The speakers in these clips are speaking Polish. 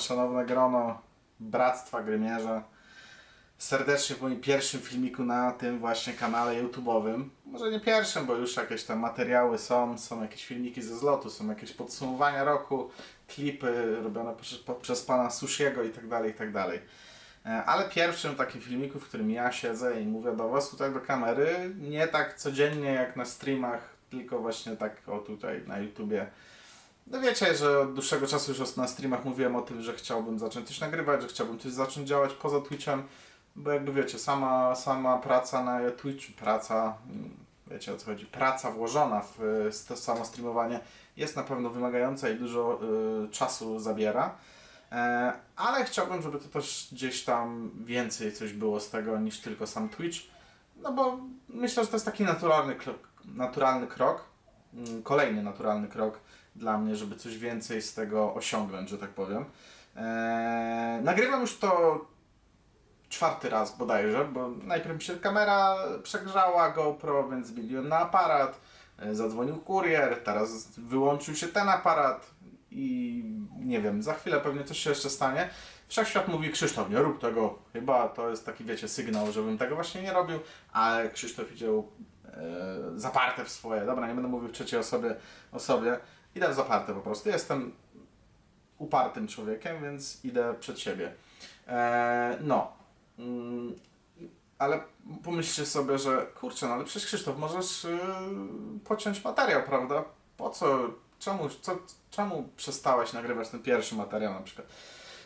szanowne grono Bractwa Grymierza. Serdecznie w moim pierwszym filmiku na tym właśnie kanale YouTube'owym. Może nie pierwszym, bo już jakieś tam materiały są, są jakieś filmiki ze zlotu, są jakieś podsumowania roku, klipy robione przez, przez pana Sushiego i tak dalej, i tak dalej. E, Ale pierwszym takim filmiku, w którym ja siedzę i mówię do Was tutaj do kamery, nie tak codziennie jak na streamach, tylko właśnie tak o tutaj na YouTubie. No wiecie, że od dłuższego czasu już na streamach mówiłem o tym, że chciałbym zacząć coś nagrywać, że chciałbym coś zacząć działać poza Twitchem, bo jakby wiecie, sama, sama praca na Twitchu, praca, wiecie o co chodzi, praca włożona w to samo streamowanie jest na pewno wymagająca i dużo y, czasu zabiera. E, ale chciałbym, żeby to też gdzieś tam więcej coś było z tego niż tylko sam Twitch. No bo myślę, że to jest taki naturalny krok, naturalny krok mm, kolejny naturalny krok dla mnie, żeby coś więcej z tego osiągnąć, że tak powiem. Eee, nagrywam już to czwarty raz bodajże, bo najpierw mi się kamera przegrzała GoPro, więc zmieniłem na aparat, e, zadzwonił kurier, teraz wyłączył się ten aparat i nie wiem, za chwilę pewnie coś się jeszcze stanie. Wszechświat mówi Krzysztof, nie rób tego, chyba to jest taki, wiecie, sygnał, żebym tego właśnie nie robił, ale Krzysztof idzie e, zaparte w swoje, dobra, nie będę mówił w trzeciej osobie, osobie, idę w zaparte po prostu, jestem upartym człowiekiem, więc idę przed siebie. E, no, mm, ale pomyślcie sobie, że kurczę, no ale przecież Krzysztof, możesz yy, pociąć materiał, prawda? Po co, czemu, co, czemu przestałeś nagrywać ten pierwszy materiał na przykład?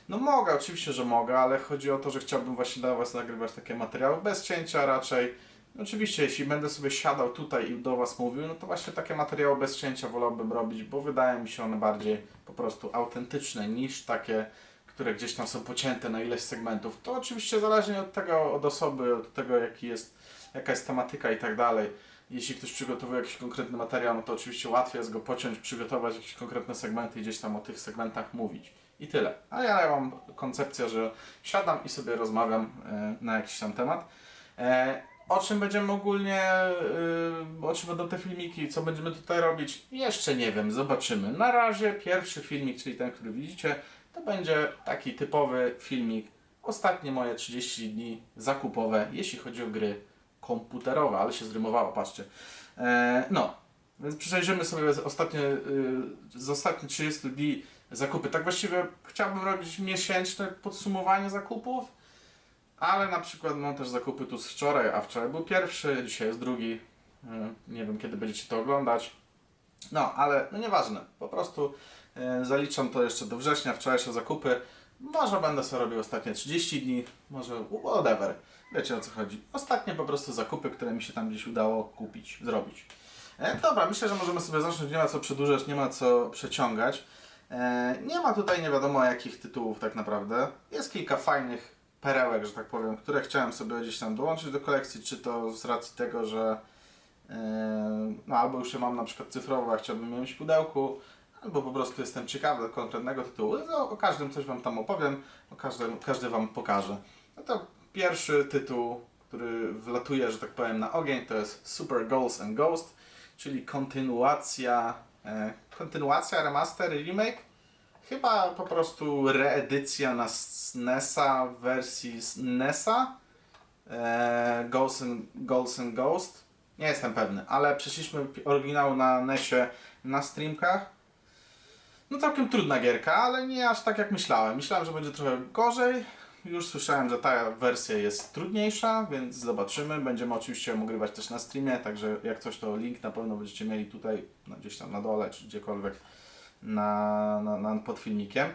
No mogę, oczywiście, że mogę, ale chodzi o to, że chciałbym właśnie dla Was nagrywać takie materiały bez cięcia raczej. Oczywiście, jeśli będę sobie siadał tutaj i do Was mówił, no to właśnie takie materiały bez cięcia wolałbym robić, bo wydaje mi się one bardziej po prostu autentyczne niż takie, które gdzieś tam są pocięte na ileś segmentów. To oczywiście zależnie od tego, od osoby, od tego jaki jest, jaka jest tematyka i tak dalej. Jeśli ktoś przygotowuje jakiś konkretny materiał, no to oczywiście łatwiej jest go pociąć, przygotować jakieś konkretne segmenty i gdzieś tam o tych segmentach mówić. I tyle. A ja mam koncepcję, że siadam i sobie rozmawiam e, na jakiś tam temat. O czym będziemy ogólnie, e, o czym będą te filmiki, co będziemy tutaj robić, jeszcze nie wiem, zobaczymy. Na razie pierwszy filmik, czyli ten, który widzicie, to będzie taki typowy filmik. Ostatnie moje 30 dni zakupowe, jeśli chodzi o gry komputerowe, ale się zrymowało, patrzcie. E, no, więc przejrzymy sobie ostatnie, y, z ostatnich 30 dni zakupy. Tak właściwie chciałbym robić miesięczne podsumowanie zakupów, ale na przykład mam też zakupy tu z wczoraj, a wczoraj był pierwszy, dzisiaj jest drugi. Y, Nie wiem kiedy będziecie to oglądać. No, ale no nieważne. Po prostu y, zaliczam to jeszcze do września, wczorajsze zakupy. Może będę sobie robił ostatnie 30 dni, może whatever. Wiecie o co chodzi. Ostatnie po prostu zakupy, które mi się tam gdzieś udało kupić, zrobić. E, dobra, myślę, że możemy sobie zacząć. Nie ma co przedłużać, nie ma co przeciągać. E, nie ma tutaj nie wiadomo jakich tytułów tak naprawdę. Jest kilka fajnych perełek, że tak powiem, które chciałem sobie gdzieś tam dołączyć do kolekcji, czy to z racji tego, że e, no albo już je mam na przykład cyfrowo, a chciałbym mieć w pudełku, albo po prostu jestem ciekawy konkretnego tytułu. No, o każdym coś Wam tam opowiem, o każdym, każdy Wam pokaże. No to pierwszy tytuł, który wlatuje, że tak powiem, na ogień, to jest Super Ghosts and Ghost, czyli kontynuacja, e, kontynuacja, remaster, remake. Chyba po prostu reedycja na SNESa w wersji NESa. E, Ghosts and, Ghosts and Ghost. Nie jestem pewny, ale przeszliśmy oryginał na NESie na streamkach. No całkiem trudna gierka, ale nie aż tak jak myślałem. Myślałem, że będzie trochę gorzej. Już słyszałem, że ta wersja jest trudniejsza, więc zobaczymy. Będziemy oczywiście ją ogrywać też na streamie, także jak coś to link na pewno będziecie mieli tutaj, no, gdzieś tam na dole, czy gdziekolwiek na, na, na, pod filmikiem.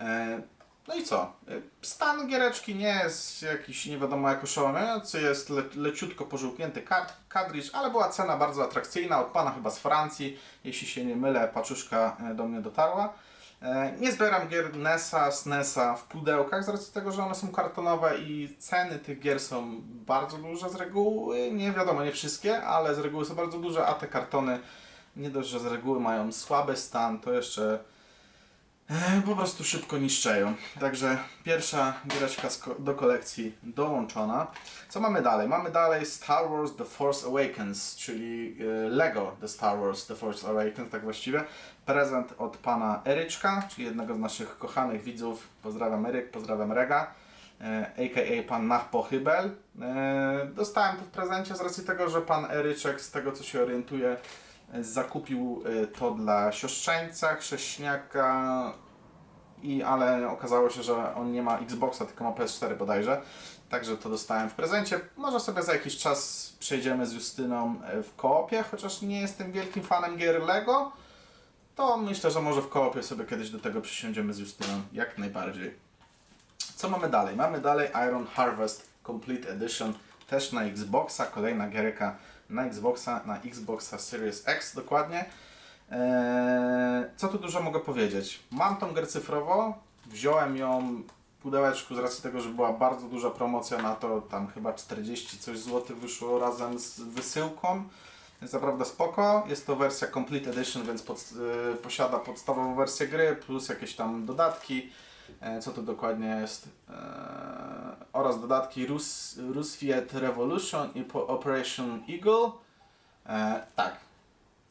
E, no i co? E, Stan giereczki nie jest jakiś nie wiadomo jak oszałamiający, jest le, leciutko pożółknięty kadriż, ale była cena bardzo atrakcyjna, od pana chyba z Francji, jeśli się nie mylę, paczuszka e, do mnie dotarła. Nie zbieram gier NESa, SNESa w pudełkach z racji tego, że one są kartonowe i ceny tych gier są bardzo duże z reguły. Nie wiadomo, nie wszystkie, ale z reguły są bardzo duże, a te kartony nie dość, że z reguły mają słaby stan, to jeszcze e, po prostu szybko niszczeją. Także pierwsza giereczka do kolekcji dołączona. Co mamy dalej? Mamy dalej Star Wars The Force Awakens, czyli e, Lego The Star Wars The Force Awakens, tak właściwie. Prezent od pana Eryczka, czyli jednego z naszych kochanych widzów. Pozdrawiam Eryk, pozdrawiam Rega, e, a.k.a. pan Mach Pochybel. E, Dostałem to w prezencie z racji tego, że pan Eryczek, z tego co się orientuje, e, zakupił e, to dla siostrzeńca, chrześniaka, i, ale okazało się, że on nie ma Xboxa, tylko ma PS4 bodajże. Także to dostałem w prezencie. Może sobie za jakiś czas przejdziemy z Justyną e, w koopie, chociaż nie jestem wielkim fanem gier Lego. To myślę, że może w koopie sobie kiedyś do tego przysiądziemy z Justyną, jak najbardziej. Co mamy dalej? Mamy dalej Iron Harvest Complete Edition, też na Xboxa, kolejna gierka na Xboxa, na Xboxa Series X dokładnie. Eee, co tu dużo mogę powiedzieć? Mam tą grę cyfrowo, wziąłem ją w pudełeczku z racji tego, że była bardzo duża promocja na to, tam chyba 40 coś złotych wyszło razem z wysyłką. Jest naprawdę spoko. Jest to wersja Complete Edition, więc pod, y, posiada podstawową wersję gry plus jakieś tam dodatki. E, co to dokładnie jest? E, oraz dodatki Rus, Rusviet Revolution i Operation Eagle. E, tak.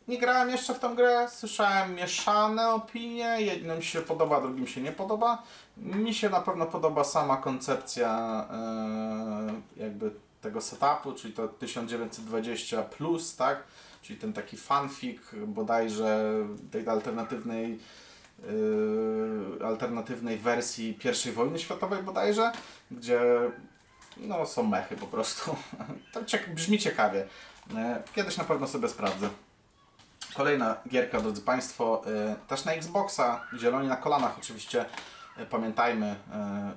Nie grałem jeszcze w tą grę, słyszałem mieszane opinie, jednym się podoba, drugim się nie podoba. Mi się na pewno podoba sama koncepcja jakby tego setupu, czyli to 1920 plus, tak? Czyli ten taki fanfic bodajże tej alternatywnej yy, alternatywnej wersji pierwszej wojny światowej bodajże, gdzie no, są mechy po prostu. To ciek- brzmi ciekawie. E, Kiedyś na pewno sobie sprawdzę. Kolejna gierka, drodzy Państwo, e, też na Xboxa, zieloni na kolanach oczywiście, e, pamiętajmy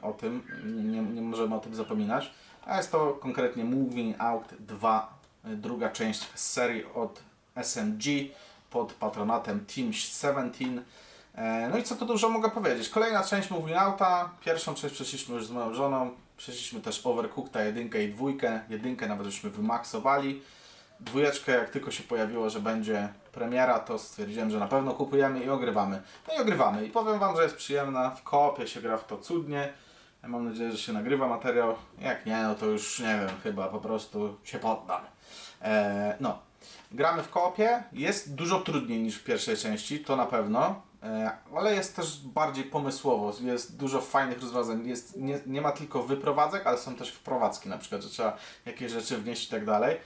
o tym, nie, nie możemy o tym zapominać. A jest to konkretnie Moving Out 2, e, druga część z serii od SMG pod patronatem Team 17. E, No i co tu dużo mogę powiedzieć. Kolejna część Moving Outa, pierwszą część przeszliśmy już z moją żoną, przeszliśmy też Overcookta jedynkę i dwójkę, jedynkę nawet żeśmy wymaksowali. Dwójeczkę, jak tylko się pojawiło, że będzie premiera, to stwierdziłem, że na pewno kupujemy i ogrywamy. No i ogrywamy. I powiem Wam, że jest przyjemna. W koopie się gra w to cudnie. Ja Mam nadzieję, że się nagrywa materiał. Jak nie, no to już nie wiem, chyba po prostu się poddam. Eee, no. Gramy w koopie. Jest dużo trudniej niż w pierwszej części, to na pewno. E, ale jest też bardziej pomysłowo. Jest dużo fajnych rozwiązań. Jest, nie, nie ma tylko wyprowadzek, ale są też wprowadzki, na przykład, że trzeba jakieś rzeczy wnieść i tak dalej.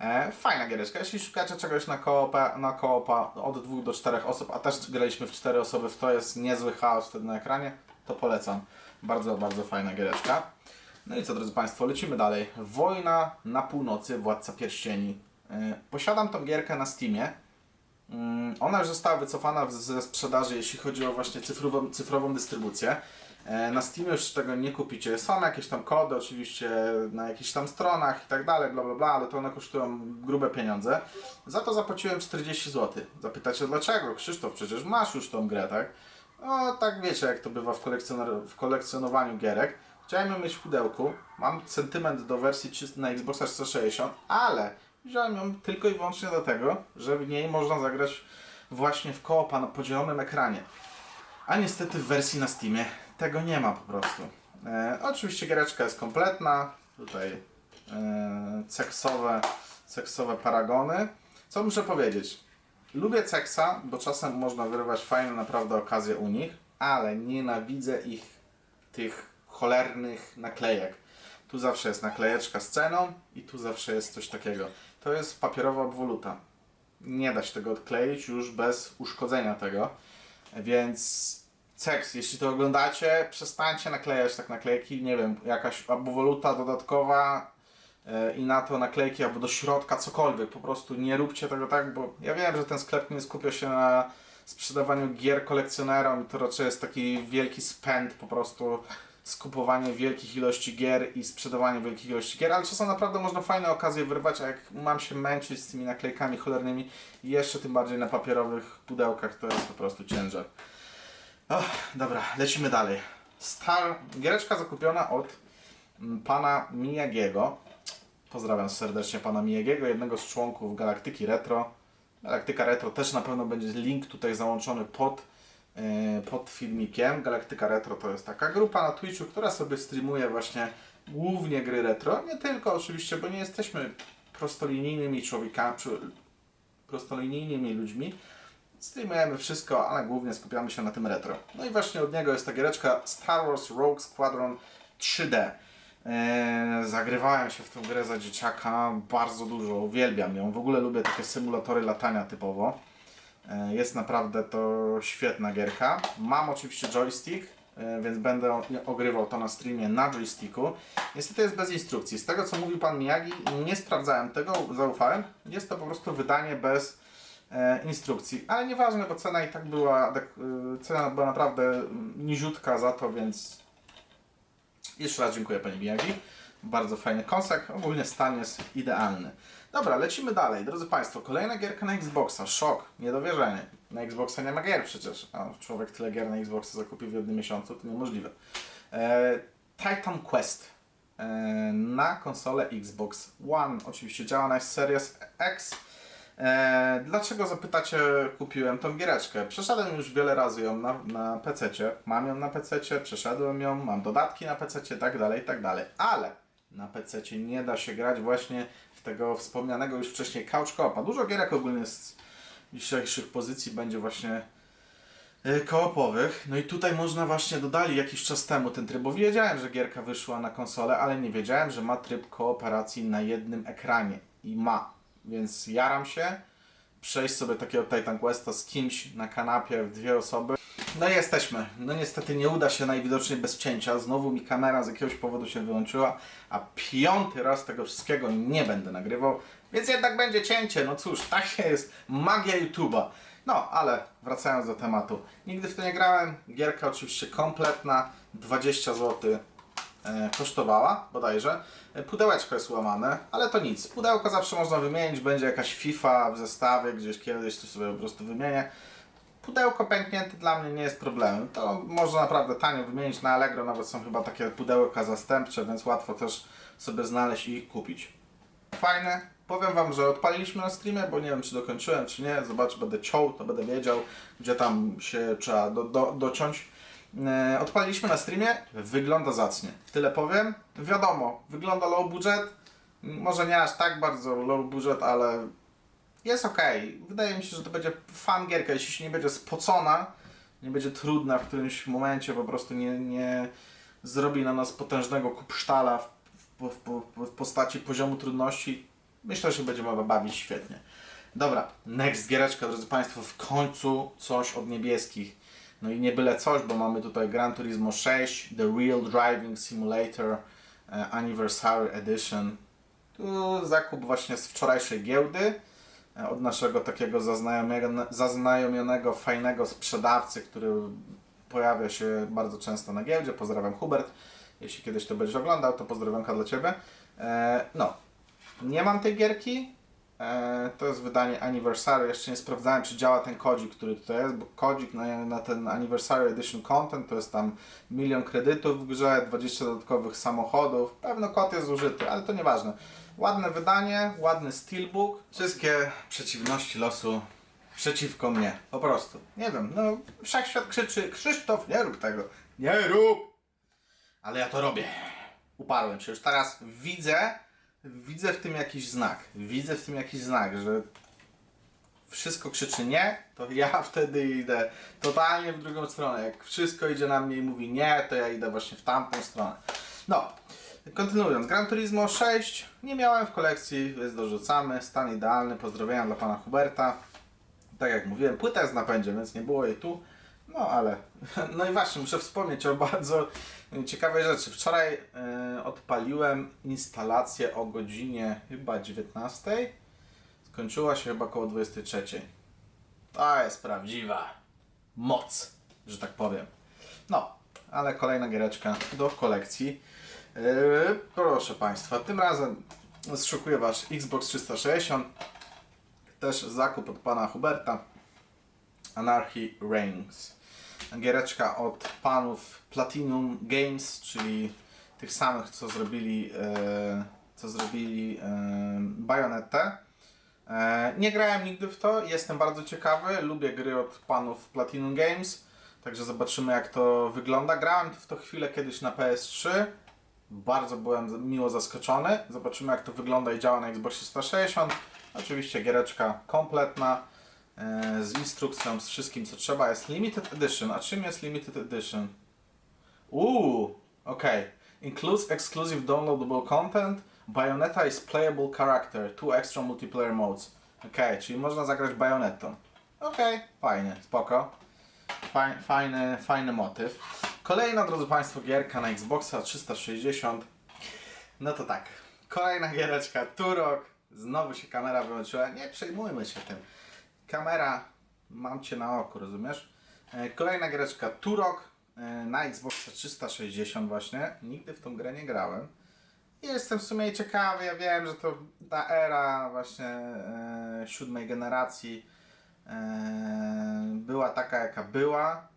E, fajna giereczka. Jeśli szukacie czegoś na koopa, na koopa od dwóch do czterech osób, a też graliśmy w cztery osoby, w to jest niezły chaos wtedy na ekranie, to polecam. Bardzo, bardzo fajna giereczka. No i co, drodzy Państwo, lecimy dalej. Wojna na północy, Władca Pierścieni. E, posiadam tą gierkę na Steamie. Mm, Ona już została wycofana ze sprzedaży, jeśli chodzi o właśnie cyfrową, cyfrową dystrybucję. E, Na Steamie już tego nie kupicie. Są jakieś tam kody oczywiście na jakichś tam stronach i tak dalej, bla bla bla, ale to one kosztują grube pieniądze. Za to zapłaciłem 40 zł. Zapytacie dlaczego? Krzysztof, przecież masz już tą grę, tak? No tak wiecie jak to bywa w, w kolekcjonowaniu gierek. Chciałem ją mieć w pudełku. Mam sentyment do wersji na Xboxa 360, ale wziąłem ją tylko i wyłącznie dlatego, że w niej można zagrać właśnie w koopa na podzielonym ekranie. A niestety w wersji na Steamie tego nie ma po prostu. E, oczywiście giereczka jest kompletna. Tutaj e, seksowe, seksowe paragony. Co muszę powiedzieć? Lubię Ceksa, bo czasem można wyrywać fajne naprawdę okazje u nich, ale nienawidzę ich tych cholernych naklejek. Tu zawsze jest naklejeczka z ceną i tu zawsze jest coś takiego. To jest papierowa obwoluta. Nie da się tego odkleić już bez uszkodzenia tego. Więc Ceks, jeśli to oglądacie, przestańcie naklejać tak naklejki, nie wiem, jakaś obwoluta dodatkowa e, i na to naklejki albo do środka cokolwiek. Po prostu nie róbcie tego tak, bo ja wiem, że ten sklep nie skupia się na sprzedawaniu gier kolekcjonerom to raczej jest taki wielki spend po prostu skupowanie wielkich ilości gier i sprzedawanie wielkich ilości gier, ale czasem naprawdę można fajne okazje wyrwać, a jak mam się męczyć z tymi naklejkami cholernymi, jeszcze tym bardziej na papierowych pudełkach, to jest po prostu ciężar. Dobra, lecimy dalej. Star, giereczka zakupiona od mm, pana Miyagiego. Pozdrawiam serdecznie pana Miyagiego, jednego z członków Galaktyki Retro. Galaktyka Retro też na pewno będzie link tutaj załączony pod pod filmikiem. Galaktyka Retro to jest taka grupa na Twitchu, która sobie streamuje właśnie głównie gry retro. Nie tylko oczywiście, bo nie jesteśmy prostolinijnymi człowiekami, prostolinijnymi ludźmi. Streamujemy wszystko, ale głównie skupiamy się na tym retro. No i właśnie od niego jest ta giereczka Star Wars Rogue Squadron 3D. Eee, zagrywałem się w tę grę za dzieciaka bardzo dużo, uwielbiam ją. W ogóle lubię takie symulatory latania typowo. Eee, jest naprawdę to świetna gierka. Mam oczywiście joystick, e, więc będę ogrywał to na streamie na joysticku. Niestety jest bez instrukcji. Z tego co mówił pan Miyagi, nie sprawdzałem tego, zaufałem. Jest to po prostu wydanie bez e, instrukcji, ale nieważne, bo cena i tak była, e, cena była naprawdę niziutka za to, więc jeszcze raz dziękuję Panie Miyagi. Bardzo fajny konsek, ogólnie stan jest idealny. Dobra, lecimy dalej. Drodzy Państwo, kolejna gierka na Xboxa. Szok, niedowierzenie. Na Xboxa nie ma gier przecież. A człowiek tyle gier na Xboxa zakupi w jednym miesiącu, to niemożliwe. E, Titan Quest e, na konsolę Xbox One. Oczywiście działa na Series X. E, dlaczego zapytacie, kupiłem tą giereczkę? Przeszedłem już wiele razy ją na, na PC. Mam ją na PC, przeszedłem ją, mam dodatki na PC, tak dalej, tak dalej. Ale na PC nie da się grać właśnie tego wspomnianego już wcześniej couch co-opa. Dużo gierek ogólnie z dzisiejszych pozycji będzie właśnie e, koopowych. No i tutaj można właśnie dodali jakiś czas temu ten tryb, bo wiedziałem, że gierka wyszła na konsolę, ale nie wiedziałem, że ma tryb kooperacji na jednym ekranie. I ma. Więc jaram się przejść sobie takiego Titan Questa z kimś na kanapie w dwie osoby. No jesteśmy. No niestety nie uda się najwidoczniej bez cięcia. Znowu mi kamera z jakiegoś powodu się wyłączyła, a piąty raz tego wszystkiego nie będę nagrywał, więc jednak będzie cięcie. No cóż, takie jest magia YouTube'a. No, ale wracając do tematu. Nigdy w to nie grałem. Gierka oczywiście kompletna, 20 zł e, kosztowała bodajże. E, Pudełeczko jest łamane, ale to nic. Pudełko zawsze można wymienić, będzie jakaś FIFA w zestawie, gdzieś kiedyś to sobie po prostu wymienię. Pudełko pęknięte dla mnie nie jest problemem. To można naprawdę tanio wymienić na Allegro, nawet są chyba takie pudełka zastępcze, więc łatwo też sobie znaleźć i kupić. Fajne. Powiem Wam, że odpaliliśmy na streamie, bo nie wiem czy dokończyłem, czy nie. Zobacz, będę ciął, to będę wiedział, gdzie tam się trzeba do, do, dociąć. E, odpaliliśmy na streamie, wygląda zacnie. Tyle powiem. Wiadomo, wygląda low budget. Może nie aż tak bardzo low budget, ale jest ok. Wydaje mi się, że to będzie fan gierka, jeśli się nie będzie spocona, nie będzie trudna w którymś momencie, po prostu nie, nie zrobi na nas potężnego kupsztala w, w, w, w postaci poziomu trudności. Myślę, że będziemy bawić świetnie. Dobra, next giereczka, drodzy Państwo, w końcu coś od niebieskich. No i nie byle coś, bo mamy tutaj Gran Turismo 6, The Real Driving Simulator e, Anniversary Edition. Tu zakup właśnie z wczorajszej giełdy od naszego takiego zaznajomionego, fajnego sprzedawcy, który pojawia się bardzo często na giełdzie. Pozdrawiam Hubert. Jeśli kiedyś to będziesz oglądał, to pozdrowionka dla Ciebie. E, no, nie mam tej gierki. E, to jest wydanie Anniversary. Jeszcze nie sprawdzałem, czy działa ten kodzik, który tutaj jest, bo kodzik na, na ten Anniversary Edition Content to jest tam milion kredytów w grze, 20 dodatkowych samochodów. Pewno kod jest użyty, ale to nieważne. Ładne wydanie, ładny steelbook. Wszystkie przeciwności losu przeciwko mnie. Po prostu. Nie wiem, no wszechświat krzyczy, Krzysztof, nie rób tego. Nie rób! Ale ja to robię. Uparłem się. Już teraz widzę, widzę w tym jakiś znak. Widzę w tym jakiś znak, że wszystko krzyczy nie, to ja wtedy idę totalnie w drugą stronę. Jak wszystko idzie na mnie i mówi nie, to ja idę właśnie w tamtą stronę. No, kontynuując. Gran Turismo 6 nie miałem w kolekcji, więc dorzucamy. Stan idealny. Pozdrowienia dla pana Huberta. Tak jak mówiłem, płyta jest napędzie, więc nie było jej tu. No ale, no i właśnie, muszę wspomnieć o bardzo ciekawej rzeczy. Wczoraj e, odpaliłem instalację o godzinie chyba 19. Skończyła się chyba około 23. To jest prawdziwa moc, że tak powiem. No, ale kolejna giereczka do kolekcji. Yy, proszę Państwa, tym razem zszokuję Wasz Xbox 360. Też zakup od Pana Huberta. Anarchy Reigns. Giereczka od panów Platinum Games, czyli tych samych, co zrobili, e, co zrobili Bayonettę. E, nie grałem nigdy w to, jestem bardzo ciekawy, lubię gry od panów Platinum Games. Także zobaczymy jak to wygląda. Grałem w to chwilę kiedyś na PS3. Bardzo byłem miło zaskoczony. Zobaczymy jak to wygląda i działa na Xbox 360. Oczywiście giereczka kompletna. e, Z instrukcją, z wszystkim co trzeba. Jest Limited Edition. A czym jest Limited Edition? Uuu, okej. Includes exclusive downloadable content. Bayonetta is playable character. Two extra multiplayer modes. Okej, czyli można zagrać Bayonettą. Okej, fajnie, spoko. Faj, fajny, fajny motyw. Kolejna, drodzy Państwo, gierka na Xboxa 360. No to tak. Kolejna giereczka, Turok. Znowu się kamera wyłączyła. Nie przejmujmy się tym. Kamera, mam Cię na oku, rozumiesz? E, Kolejna giereczka, Turok e, na Xboxa 360 właśnie. Nigdy w tą grę nie grałem. Jestem w sumie ciekawy, ja wiem, że to ta era właśnie e, siódmej generacji e, była taka jaka była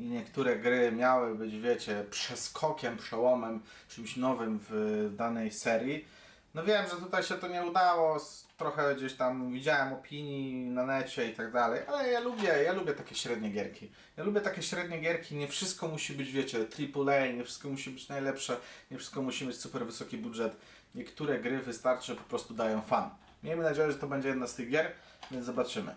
i niektóre gry miały być, wiecie, przeskokiem, przełomem, czymś nowym w danej serii. No wiem, że tutaj się to nie udało, trochę gdzieś tam widziałem opinii na necie i tak dalej, ale ja lubię, ja lubię takie średnie gierki. Ja lubię takie średnie gierki, nie wszystko musi być, wiecie, AAA, nie wszystko musi być najlepsze, nie wszystko musi mieć super wysoki budżet. Niektóre gry wystarczy, po prostu dają fan. Miejmy nadzieję, że to będzie jedna z tych gier, więc zobaczymy.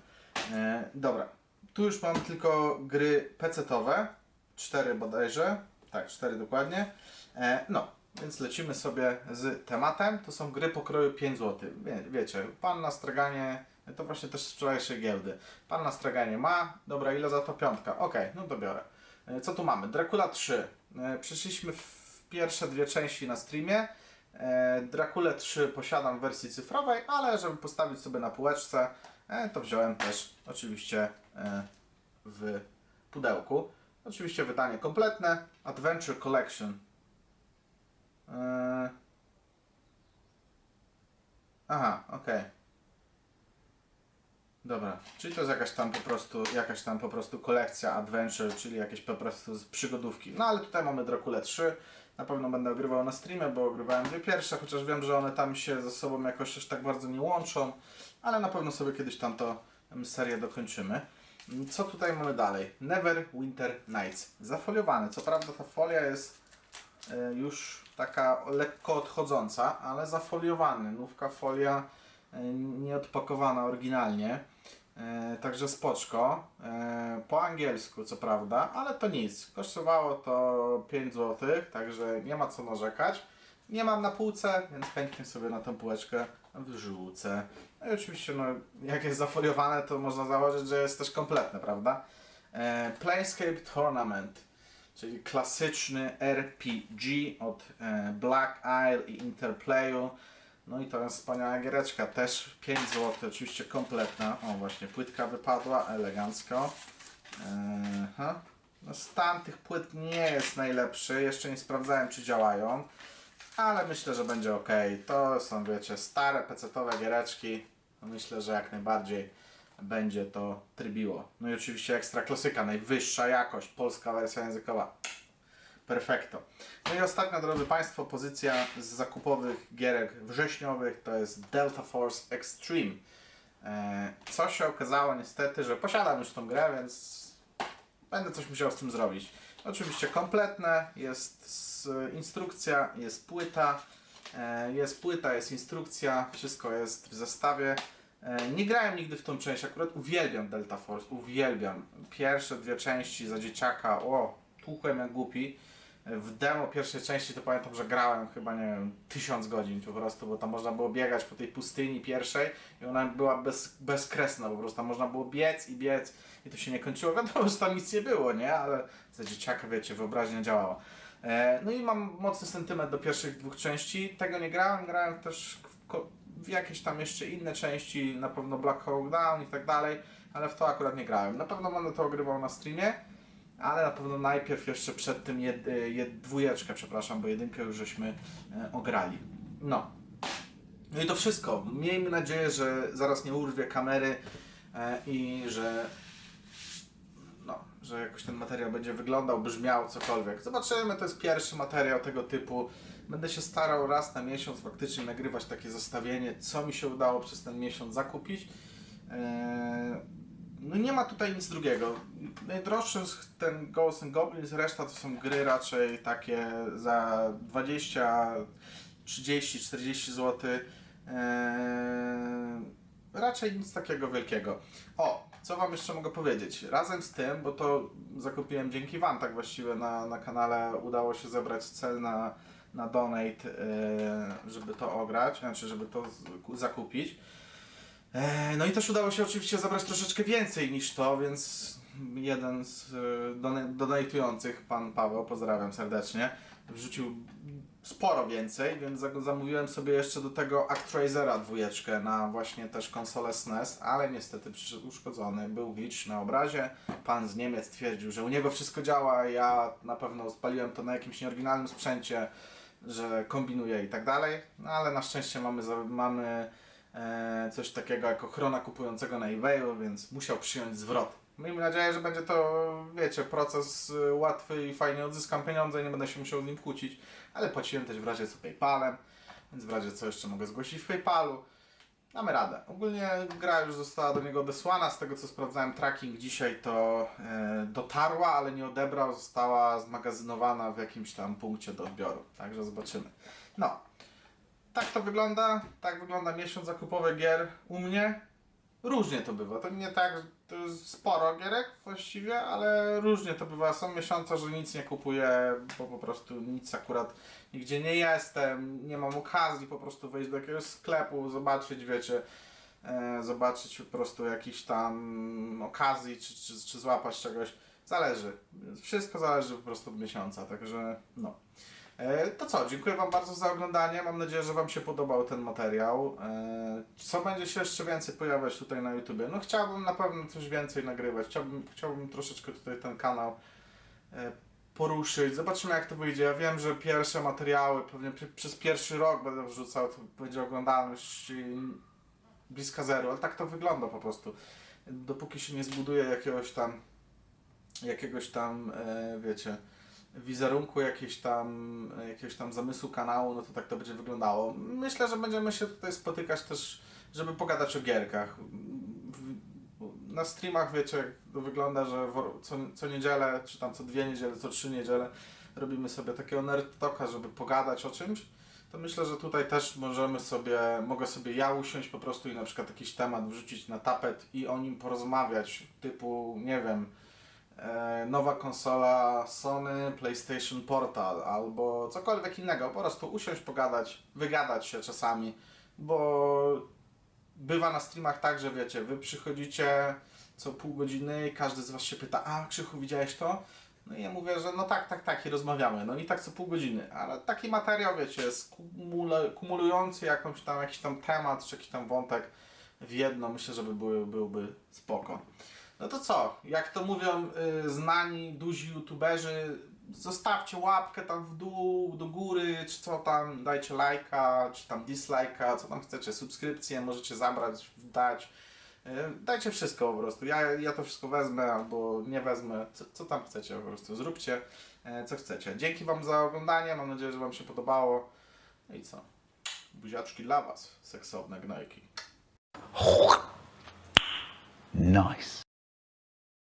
E, dobra, tu już mam tylko gry PC-towe, cztery bodajże, tak, cztery dokładnie. E, no, więc lecimy sobie z tematem. To są gry pokroju 5 zł. Wie, wiecie, pan na straganie, to właśnie też z wczorajszej giełdy. Pan na straganie ma, dobra, ile za to piątka? Okej, no to biorę. E, Co tu mamy? Dracula 3. E, Przyszliśmy w pierwsze dwie części na streamie. E, Dracula 3 posiadam w wersji cyfrowej, ale żeby postawić sobie na półeczce, e, to wziąłem też oczywiście w pudełku. Oczywiście wydanie kompletne. Adventure Collection. E, Aha, okej. Dobra, czyli to jest jakaś tam po prostu, jakaś tam po prostu kolekcja Adventure, czyli jakieś po prostu z przygodówki. No ale tutaj mamy Dracula 3. Na pewno będę ogrywał na streamie, bo ogrywałem dwie pierwsze, chociaż wiem, że one tam się ze sobą jakoś też tak bardzo nie łączą, ale na pewno sobie kiedyś tam to serię dokończymy. Co tutaj mamy dalej? Never Winter Nights. Zafoliowane. Co prawda ta folia jest e, już taka lekko odchodząca, ale zafoliowany. Nówka folia e, nieodpakowana oryginalnie. E, Także spoczko. Po angielsku co prawda, ale to nic. Kosztowało to 5 zł, także nie ma co narzekać. Nie mam na półce, więc chętnie sobie na tę półeczkę wrzucę. No i oczywiście, no, jak jest zafoliowane, to można założyć, że jest też kompletne, prawda? E, Planescape Tournament, czyli klasyczny RPG od e, Black Isle i Interplayu. No i to jest wspaniała giereczka, też 5 zł, oczywiście kompletna. O właśnie, płytka wypadła, elegancko. Aha. No stan tych płyt nie jest najlepszy, jeszcze nie sprawdzałem czy działają, ale myślę, że będzie ok. To są, wiecie, stare pecetowe giereczki. Myślę, że jak najbardziej będzie to trybiło. No i oczywiście ekstra klasyka, najwyższa jakość, polska wersja językowa. Perfekto. No i ostatnia, drodzy Państwo, pozycja z zakupowych gierek wrześniowych to jest Delta Force Extreme. E, Co się okazało niestety, że posiadam już tą grę, więc będę coś musiał z tym zrobić. Oczywiście kompletne, jest instrukcja, jest płyta, e, jest płyta, jest instrukcja, wszystko jest w zestawie. E, Nie grałem nigdy w tą część, akurat uwielbiam Delta Force, uwielbiam. Pierwsze dwie części za dzieciaka, o, tłukłem jak głupi. W demo pierwszej części to pamiętam, że grałem chyba, nie wiem, tysiąc godzin po prostu, bo tam można było biegać po tej pustyni pierwszej i ona była bez, bezkresna po prostu, tam można było biec i biec i to się nie kończyło. Wiadomo, że tam nic nie było, nie? Ale za dzieciaka, wiecie, wyobraźnia działała. E, no i mam mocny sentyment do pierwszych dwóch części. Tego nie grałem, grałem też w, jakieś tam jeszcze inne części, na pewno Black Hawk Down i tak dalej, ale w to akurat nie grałem. Na pewno będę to ogrywał na streamie. Ale na pewno najpierw jeszcze przed tym jed, jed, dwójeczkę, przepraszam, bo jedynkę już żeśmy e, ograli. No. No i to wszystko. Miejmy nadzieję, że zaraz nie urwie kamery e, i że no, że jakoś ten materiał będzie wyglądał, brzmiał, cokolwiek. Zobaczymy, to jest pierwszy materiał tego typu. Będę się starał raz na miesiąc faktycznie nagrywać takie zestawienie, co mi się udało przez ten miesiąc zakupić. Eee, No nie ma tutaj nic drugiego. Najdroższy jest ten Ghosts and Goblins, reszta to są gry raczej takie za 20, 30, 40 zł. Eee, raczej nic takiego wielkiego. O, co Wam jeszcze mogę powiedzieć? Razem z tym, bo to zakupiłem dzięki Wam tak właściwie na, na kanale, udało się zebrać cel na, na donate, eee, żeby to ograć, znaczy żeby to zakupić. E, No i też udało się oczywiście zabrać troszeczkę więcej niż to, więc jeden z e, donatujących, pan Paweł, pozdrawiam serdecznie, wrzucił sporo więcej, więc za- zamówiłem sobie jeszcze do tego Actrasera dwójeczkę na właśnie też konsolę SNES, ale niestety przyszedł uszkodzony, był glitch na obrazie, pan z Niemiec twierdził, że u niego wszystko działa, ja na pewno spaliłem to na jakimś nieoryginalnym sprzęcie, że kombinuję i tak dalej, no ale na szczęście mamy, mamy e, coś takiego jak ochrona kupującego na eBayu, więc musiał przyjąć zwrot. Miejmy nadzieję, że będzie to, wiecie, proces y, łatwy i fajnie odzyskam pieniądze i nie będę się musiał z nim kłócić, ale płaciłem też w razie co PayPalem, więc w razie co jeszcze mogę zgłosić w PayPalu. Damy radę. Ogólnie gra już została do niego odesłana, z tego co sprawdzałem tracking dzisiaj to e, dotarła, ale nie odebrał, została zmagazynowana w jakimś tam punkcie do odbioru, także zobaczymy. No, tak to wygląda, tak wygląda miesiąc zakupowy gier u mnie. Różnie to bywa, to nie tak, to jest sporo gierek właściwie, ale różnie to bywa. Są miesiące, że nic nie kupuję, bo po prostu nic akurat nigdzie nie jestem, nie mam okazji po prostu wejść do jakiegoś sklepu, zobaczyć, wiecie, e, zobaczyć po prostu jakiś tam okazji, czy, czy, czy złapać czegoś. Zależy. Wszystko zależy po prostu od miesiąca, także no. E, To co, dziękuję Wam bardzo za oglądanie. Mam nadzieję, że Wam się podobał ten materiał. E, Co będzie się jeszcze więcej pojawiać tutaj na YouTubie? No chciałbym na pewno coś więcej nagrywać. Chciałbym, chciałbym troszeczkę tutaj ten kanał e, poruszyć. Zobaczymy jak to wyjdzie. Ja wiem, że pierwsze materiały pewnie przez pierwszy rok będę wrzucał, to będzie oglądalność e, bliska zero, ale tak to wygląda po prostu. Dopóki się nie zbuduje jakiegoś tam jakiegoś tam, wiecie, wizerunku, jakieś tam, jakiegoś tam zamysłu kanału, no to tak to będzie wyglądało. Myślę, że będziemy się tutaj spotykać też, żeby pogadać o gierkach. Na streamach wiecie, jak to wygląda, że co, co niedzielę, czy tam co dwie niedziele, co trzy niedziele robimy sobie takiego nerd żeby pogadać o czymś. To myślę, że tutaj też możemy sobie, mogę sobie ja usiąść po prostu i na przykład jakiś temat wrzucić na tapet i o nim porozmawiać, typu, nie wiem, nowa konsola Sony PlayStation Portal albo cokolwiek innego. Po prostu usiąść, pogadać, wygadać się czasami, bo bywa na streamach tak, że wiecie, wy przychodzicie co pół godziny i każdy z was się pyta, a Krzychu widziałeś to? No i ja mówię, że no tak, tak, tak i rozmawiamy. No i tak co pół godziny, ale taki materiał, wiecie, skumule, kumulujący jakąś tam, jakiś tam temat, czy jakiś tam wątek w jedno, myślę, że by były, byłby spoko. No to co? Jak to mówią y, znani, duzi youtuberzy, zostawcie łapkę tam w dół, do góry, czy co tam, dajcie lajka, czy tam dislajka, co tam chcecie, subskrypcję możecie zabrać, dać. Y, Dajcie wszystko po prostu. Ja, ja to wszystko wezmę albo nie wezmę. Co, co tam chcecie po prostu. Zróbcie e, co chcecie. Dzięki Wam za oglądanie. Mam nadzieję, że Wam się podobało. No i co? Buziaczki dla Was, seksowne gnojki. Nice.